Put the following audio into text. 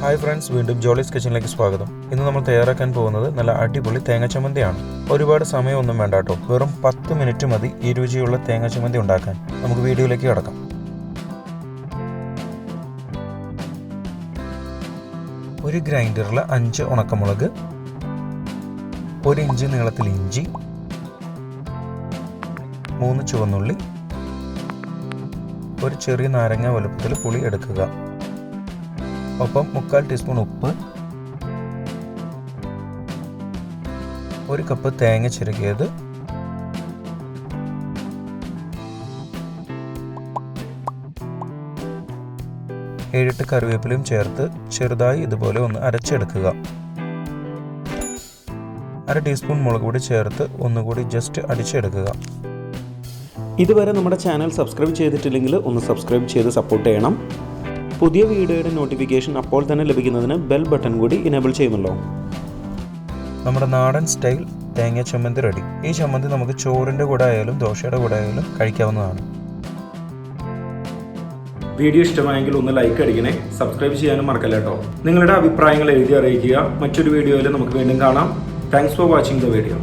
Hi friends വീണ്ടും ജോളീസ് കിച്ചണിലേക്ക് സ്വാഗതം. ഇന്ന് നമ്മൾ തയ്യാറാക്കാൻ പോകുന്നത് നല്ല അടിപൊളി തേങ്ങ ചമ്മന്തിയാണ്. ഒരുപാട് സമയമൊന്നും വേണ്ട കേട്ടോ വെറും പത്ത് മിനിറ്റ് മതി ഈ രുചിയുള്ള തേങ്ങ ചമ്മന്തി ഉണ്ടാക്കാൻ. നമുക്ക് വീഡിയോയിലേക്ക് കിടക്കാം. ഒരു ഗ്രൈൻഡറിൽ അഞ്ച് ഉണക്കമുളക് ഒരു ഇഞ്ച് നീളത്തിൽ ഇഞ്ചി മൂന്ന് ചുവന്നുള്ളി ഒരു ചെറിയ നാരങ്ങ വലുപ്പത്തിൽ പുളി എടുക്കുക. ഒപ്പം മുക്കാൽ ടീസ്പൂൺ ഉപ്പ് ഒരു കപ്പ് തേങ്ങ ചിരകിയത് ഏഴെട്ട് കറിവേപ്പിലയും ചേർത്ത് ചെറുതായി ഇതുപോലെ ഒന്ന് അരച്ചെടുക്കുക. അര ടീസ്പൂൺ മുളക് പൊടി ചേർത്ത് ഒന്നുകൂടി ജസ്റ്റ് അടിച്ചെടുക്കുക. ഇതുവരെ നമ്മുടെ ചാനൽ സബ്സ്ക്രൈബ് ചെയ്തിട്ടില്ലെങ്കിൽ ഒന്ന് സബ്സ്ക്രൈബ് ചെയ്ത് സപ്പോർട്ട് ചെയ്യണം. പുതിയ വീഡിയോയുടെ നോട്ടിഫിക്കേഷൻ അപ്പോൾ തന്നെ ലഭിക്കുന്നതിന് ബെൽ ബട്ടൺ കൂടി ഇനേബിൾ ചെയ്യുമല്ലോ. നമ്മുടെ നാടൻ സ്റ്റൈൽ തേങ്ങ ചമ്മന്തി റെഡി. ഈ ചമ്മന്തി നമുക്ക് ചോറിന്റെ കൂടെ ആയാലും ദോശയുടെ കൂടെ ആയാലും കഴിക്കാവുന്നതാണ്. വീഡിയോ ഇഷ്ടമായെങ്കിൽ ഒന്ന് ലൈക്ക് അടിക്കണേ സബ്സ്ക്രൈബ് ചെയ്യാനും മറക്കല്ല കേട്ടോ. നിങ്ങളുടെ അഭിപ്രായങ്ങൾ എഴുതി അറിയിക്കുക. മറ്റൊരു വീഡിയോയിൽ നമുക്ക് വീണ്ടും കാണാം. Thanks for watching the video